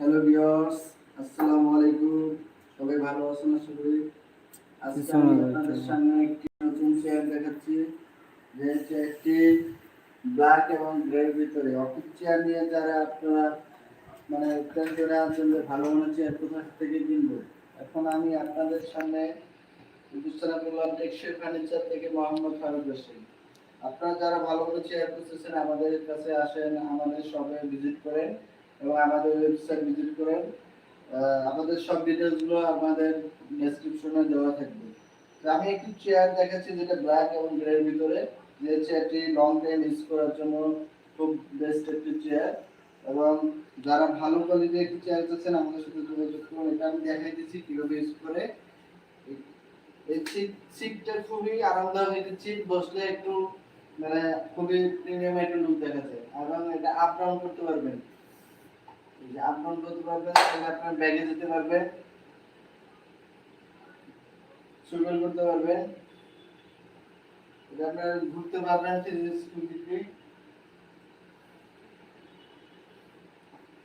Hello viewers আসসালামু আলাইকুম। সবাই ভালো আছেন আশা করি? আজকে আমি আপনাদের সামনে একটি নতুন চেয়ার দেখাচ্ছি। যে চেয়ারটি ব্ল্যাক এবং গ্রের ভিতরে। অফিস চেয়ার নিয়ে যারা আপনারা মানে টেনশনে আছেন যে ভালো মনে চেয়ার কোথা থেকে কিনবো? এখন আমি আপনাদের সামনে উপস্থাপনা করলাম টেকসই ফার্নিচার থেকে মোহাম্মদ ফারুক হোসেন। আপনারা যারা ভালো মনে চেয়ার খুঁজতেছেন আমাদের কাছে আসেন, আমাদের শপে ভিজিট করেন এবং আমাদের ওয়েবসাইট ভিজিট করেন। আমাদের সব ডিটেলসগুলো আমাদের ডেসক্রিপশনে দেওয়া থাকবে। আমি একটি চেয়ার দেখাচ্ছি যেটা ব্ল্যাক এবং গ্রে এর ভিতরে। যে চেয়ারটি লং টাইম ইউজ করার জন্য খুব বেস্ট একটি চেয়ার এবং যারা ভালো কোয়ালিটির একটি চেয়ার চাচ্ছেন, আমাদের সাথে যোগাযোগ করুন। এটা আমি দেখাই দিচ্ছি কীভাবে ইউজ করে। এই সিটটা খুবই আরামদায়ক একটি সিট বসলে একটু মানে খুবই প্রিমিয়াম একটা লুক দেখা যায় এবং এটা আপ ডাউন করতে পারবেন। আপ ডাউন করতে পারবেন আপনার ব্যাগে পারবেন করতে পারবেন এটা ঘুরতে পারবেন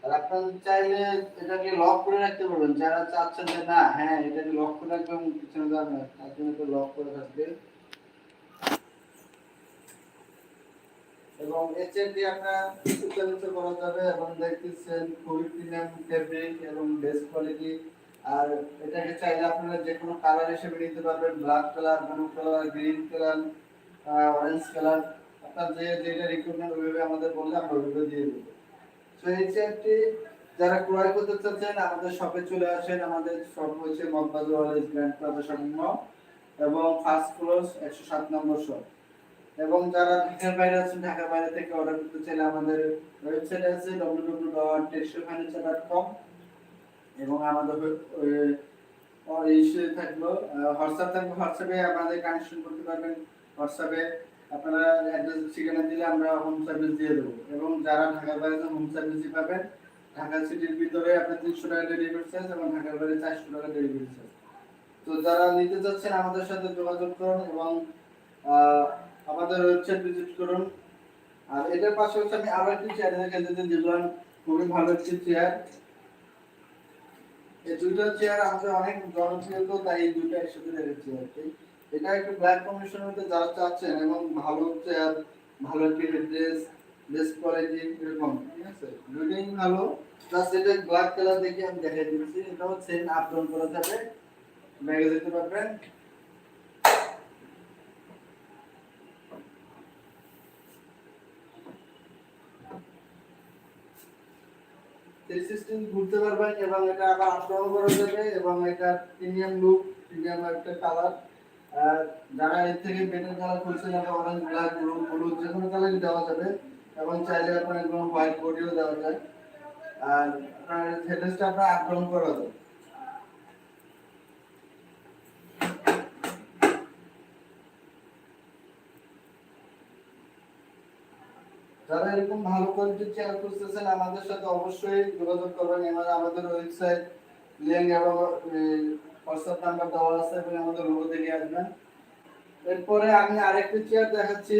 আর আপনার চাইলে এটাকে লক করে রাখতে পারবেন। যারা চাচ্ছেন যে না হ্যাঁ এটাকে লক করে রাখবেন পিছনে যাবে না, তার জন্য লক করে থাকবে এবং এচএনডি আপনার নিচে করা যাবে এবং দেখতেছেন খুবই প্রিমিয়াম ফেব্রিক এবং বেস্ট কোয়ালিটি আর এটাকে চাইলে আপনারা যে কোনো কালার হিসেবে নিতে পারবেন black colour blue colour green colour orange colour আপনার যে যেটা রিকোয়ারমেন্ট ওইভাবে আমাদের বললে আমরা ওইভাবে দিয়ে দেবো। তো এই যারা ক্রয় করতে চাচ্ছেন, আমাদের শপে চলে আসেন। আমাদের শপ হচ্ছে মগবাজার ওয়ালেজ গ্র্যান্ড প্লাজা শপিং এবং ফার্স্ট ফ্লোর একশো সাত নম্বর শপ এবং যারা ঢাকার বাইরে আছেন, ঢাকার বাইরে থেকে অর্ডার করতে চাইলে আমাদের ওয়েবসাইট আছে www.textilfurniture.com এবং আমাদের ইস্যু থাকল। হোয়াটসঅ্যাপ থাকবে। হোয়াটসঅ্যাপে আমাদের কানেকশন করতে পারবেন। হোয়াটসঅ্যাপে আপনারা অ্যাড্রেস ঠিকানা দিলে আমরা হোম সার্ভিস দিয়ে দেবো। এবং যারা ঢাকার বাইরে হোম সার্ভিসই পাবেন। ঢাকা সিটির ভিতরে আপনার তিনশো টাকা ডেলিভারি চার্জ এবং ঢাকার বাইরে চারশো টাকা ডেলিভারি চার্জ তো যারা নিতে চাচ্ছেন, আমাদের সাথে যোগাযোগ করুন এবং আমাদের ওয়েবসাইট ভিজিট করুন। আর এটার পাশে হচ্ছে আমি আরও একটি চেয়ার দেখে দিতে দিলাম খুবই ভালো একটি চেয়ার এই দুইটা চেয়ার আমাদের অনেক জনপ্রিয় তো, তাই এই দুটো একসাথে রেখেছি আর কি। এটা একটু ব্ল্যাক কম্বিনেশনের মধ্যে যারা চাচ্ছেন এবং ভালো চেয়ার ভালো একটি ড্রেস বেস্ট কোয়ালিটি এরকম, ঠিক আছে? দুটোই ভালো প্লাস এটা ব্ল্যাক কালার দেখে আমি দেখাই দিচ্ছি। এটাও সেম আপ ডাউন করা যাবে ব্যাগে যেতে পারবেন সিক্সটি ঘুরতে পারবেন এবং এটা আবার আগ্রহ করা যাবে এবং এটা প্রিমিয়াম লুক প্রিমিয়াম একটা কালার যারা এর থেকে বেটার কালার খুঁজছেন এটা অরেঞ্জ ব্ল্যাক ব্লু হলুদ যে কোনো কালারই দেওয়া যাবে এবং চাইলে আপনার একদম হোয়াইট বডিও দেওয়া যায়। আর আপনার হেডেসটা আপনার আগ্রহ করা যাবে। যারা এরকম ভালো কোয়ালিটির চেয়ার খুঁজতেছেন, আমাদের সাথে অবশ্যই যোগাযোগ করবেন। এবং আমাদের ওয়েবসাইট লিঙ্ক এবং হোয়াটসঅ্যাপ নাম্বার দেওয়া আছে এবং আমাদের লোগো দেখে আসবেন। এরপরে আমি আরেকটি চেয়ার দেখাচ্ছি।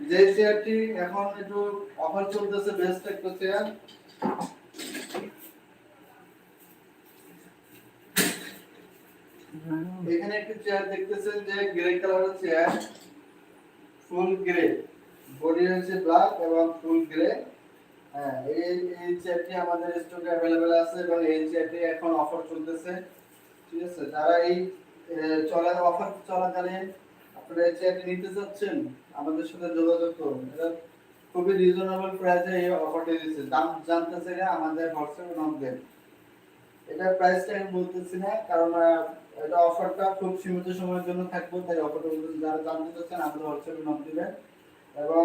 যে চেয়ারটি এখন একটু অফার চলতেছে বেস্ট একটা চেয়ার এখানে একটি চেয়ার দেখতেছেন যে গ্রে কালারের চেয়ার ফুল গ্রে বডি হচ্ছে ব্ল্যাক এবং ফুল গ্রে হ্যাঁ এই এই চেয়ারটি আমাদের স্টকে অ্যাভেলেবেল আছে এবং এই চেয়ারটি এখন অফার চলতেছে। ঠিক আছে? যারা এই আহ, চলা অফার চলাকালীন আপনারা এই চেয়ারটি নিতে চাচ্ছেন আমাদের সাথে যোগাযোগ করুন। এটা খুবই রিজনেবল প্রাইসে এই অফারটি দিচ্ছে। দাম জানতে চাইলে আমাদের হোয়াটসঅ্যাপে নক এটা প্রাইসটা আমি বলতেছি না কারণ এটা অফারটা খুব সীমিত সময়ের জন্য থাকবে তাই অফারটা যারা জানতে চাচ্ছেন আমাদের হোয়াটসঅ্যাপে নক দিবেন। এবং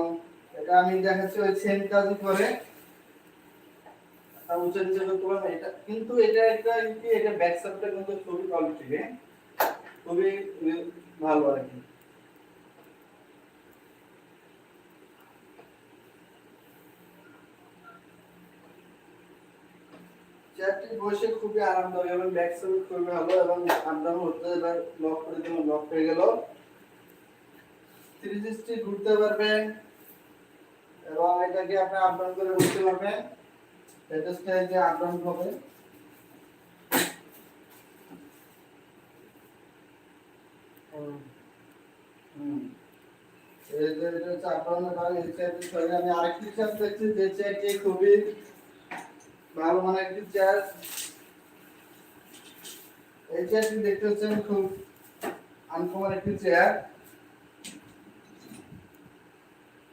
এটা আমি দেখাচ্ছি ওই সেম কাজই করে। উচ্চ নিচে করতে এটা কিন্তু এটা একটা কি, এটা ব্যাক কিন্তু খুবই কোয়ালিটি খুবই ভালো আর কি। চেয়ারটি বসে খুবই আরামদায়ক এবং ব্যাক খুবই ভালো এবং আমরা হতে এবার লক করে দিলাম লক হয়ে গেল। থ্রি সিক্সটি ঘুরতে পারবেন এবং এটাকে আপনি আপ ডাউন করে উঠতে পারবেন। হবে। এই যে এটা হচ্ছে আপ ডাউন করা, এই চেয়ারটি সঙ্গে আমি আরেকটি চেয়ার দেখছি, যে চেয়ারটি খুবই ভালো মানের একটি চেয়ার এই চেয়ারটি দেখতে হচ্ছেন খুব আনকমন একটি চেয়ার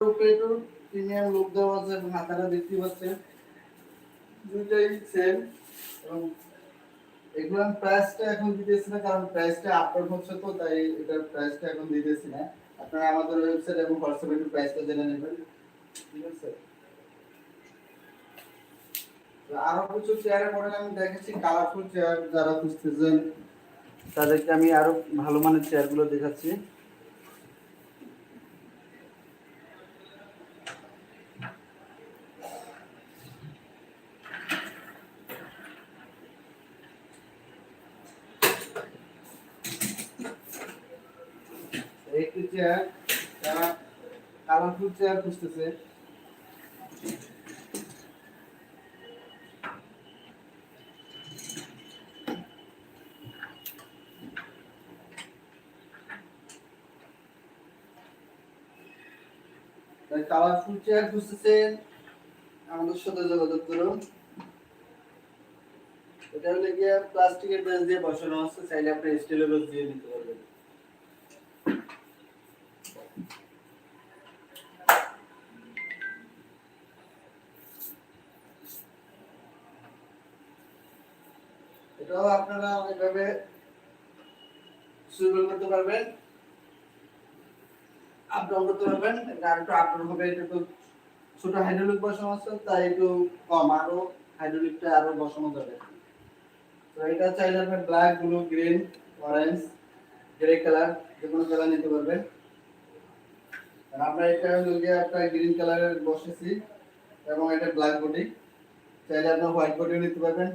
একটু প্রিমিয়াম লুক দেওয়া আছে এবং দেখতে পাচ্ছেন। দুইটাই সেম এবং প্রাইসটা এখন দিতেছি না, কারণ প্রাইসটা হচ্ছে তো, তাই এটার প্রাইসটা এখন দিতেছি না। আপনারা আমাদের ওয়েবসাইট এবং হোয়াটসঅ্যাপে একটু প্রাইসটা জেনে নেবেন। ঠিক আছে? আরও কিছু চেয়ারের মডেল আমি দেখেছি কালারফুল চেয়ার যারা খুঁজতেছেন, তাদেরকে আমি আরও ভালো মানের চেয়ারগুলো দেখাচ্ছি একটি চেয়ার যারা কালারফুল চেয়ার খুঁজতেছে। কালারফুল চেয়ার খুঁজতেছেন। আমাদের সাথে যোগাযোগ করুন। এটা হলে গিয়ে প্লাস্টিকের বেস দিয়ে বসানো আছে, চাইলে আপনি স্টিলের বেস দিয়ে নিতে পারবেন। আপনারা করতে পারবেন। আপ ডাউন করতে পারবেন। এটা আরেকটু আপ ডাউন হবে, এটা একটু ছোট হাইড্রোলিক বসানো আছে, তাই একটু কম, আরও হাইড্রোলিকটা আরও বসানো যাবে। তো এটা চাইলে আপনি black blue green orange grey colour যে কোনো কালার নিতে পারবেন। আমরা এটা গিয়ে একটা গ্রিন কালারের বসেছি, এবং এটা ব্ল্যাক বডি চাইলে আপনি হোয়াইট বডিও নিতে পারবেন।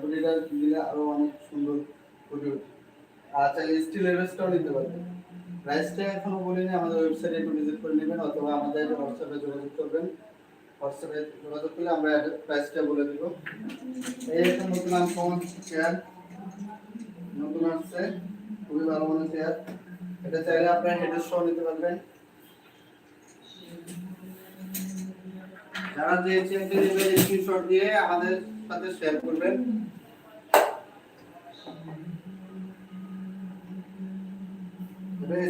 বডিটা দিলে আরও অনেক সুন্দর ফুটে আর স্টিলের বেসটাও নিতে পারবেন। প্রাইসটা এখনও বলিনি, আমাদের ওয়েবসাইটে একটু ভিজিট করে নেবেন, অথবা আমাদের হোয়াটসঅ্যাপে যোগাযোগ করবেন। হোয়াটসঅ্যাপে যোগাযোগ করলে আমরা প্রাইসটা বলে দিব। এই একটা নতুন আনকমন চেয়ার নতুন আসছে, খুবই ভালো মানের চেয়ার এটা চাইলে আপনার হেডের সহ নিতে পারবেন। যারা যে চেয়ারটি নেবেন স্ক্রিনশট দিয়ে আমাদের সাথে শেয়ার করবেন।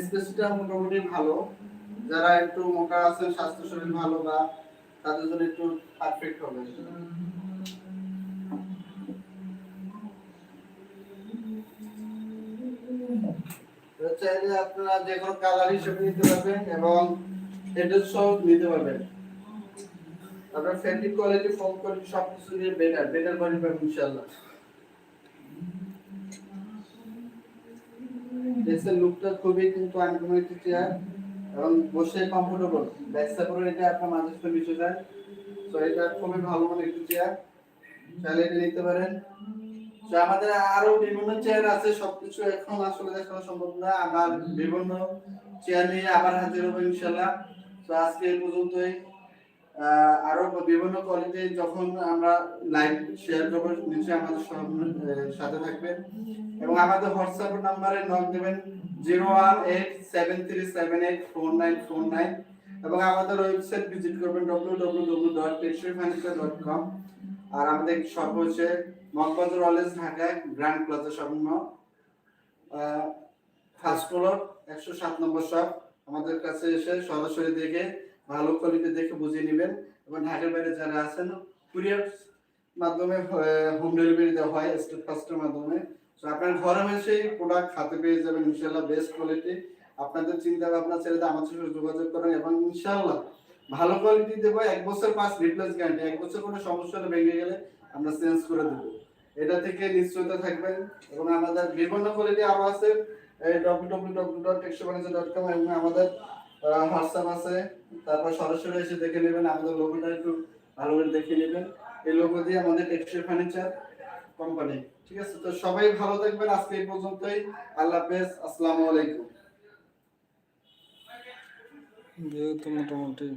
স্পেসটা মোটামুটি ভালো। যারা একটু স্বাস্থ্য শরীর ভালো বা তাদের জন্য একটু পারফেক্ট হবে। চাইলে আপনারা যে কোনো কালার হিসেবে নিতে পারবেন এবং হেডের সহ নিতে পারবেন। আপনার ফ্যাব্রিক কোয়ালিটি ফোম কোয়ালিটি সব কিছু নিয়ে বেটার বেটার কোয়ালিটি পাবেন ইনশাআল্লাহ। দেখছেন লুকটা খুবই কিন্তু আনকমন চেয়ার এবং বসে কমফোর্টেবল ব্যাক সাপোর্ট এটা আপনার মাঝে মিশে যায় তো এটা খুবই ভালো মানে একটু চেয়ার চাইলে এটা নিতে পারেন। তো আমাদের আরও বিভিন্ন চেয়ার আছে, সবকিছু এখন আসলে দেখানো সম্ভব না। আবার বিভিন্ন চেয়ার নিয়ে আবার হাজির হব ইনশাল্লাহ তো আজকে এই পর্যন্তই। আরও বিভিন্ন কোয়ালিটি যখন আমরা লাইভ শেয়ার করব, নিশ্চয়ই আমাদের সাথে থাকবেন এবং আমাদের হোয়াটসঅ্যাপ নাম্বারে নক দেবেন zero one eight seven three seven eight four nine four nine এবং আমাদের ওয়েবসাইট ভিজিট করবেন W W W dot dot com আর আমাদের শপ হচ্ছে Moghbazar অলেজ Dhaka grand plaza shopping first floor একশো সাত নম্বর শপ আমাদের কাছে এসে সরাসরি দেখে ভালো কোয়ালিটি দেখে বুঝিয়ে নেবেন। এবং ঢাকার বাইরে যারা আছেন কুরিয়ার মাধ্যমে হোম ডেলিভারি দেওয়া হয় স্টেট ফাস্টের মাধ্যমে। আপনার ঘরে বসেই প্রোডাক্ট হাতে পেয়ে যাবেন ইনশাল্লাহ বেস্ট কোয়ালিটি আপনাদের চিন্তা ভাবনা ছেড়ে আমার সাথে যোগাযোগ করেন এবং ইনশাল্লাহ ভালো কোয়ালিটি দেবো। এক বছর পাঁচ রিপ্লেস গ্যারান্টি এক বছর কোনো সমস্যা হলে ভেঙে গেলে আমরা চেঞ্জ করে দেবো। এটা থেকে নিশ্চয়তা থাকবেন। এবং আমাদের বিভিন্ন কোয়ালিটি আরও আছে W W W dot com এবং আমাদের হোয়াটসঅ্যাপ আছে। তারপর সরাসরি এসে দেখে নেবেন, আমাদের লোগোটা একটু ভালো করে দেখে নেবেন। এই লোগো দিয়ে আমাদের টেক্সটাইল ফার্নিচার কোম্পানি ঠিক আছে? তো সবাই ভালো থাকবেন। আজকে এই পর্যন্তই। আল্লাহ হাফেজ। আসসালামু আলাইকুম। যেহেতু মোটামুটি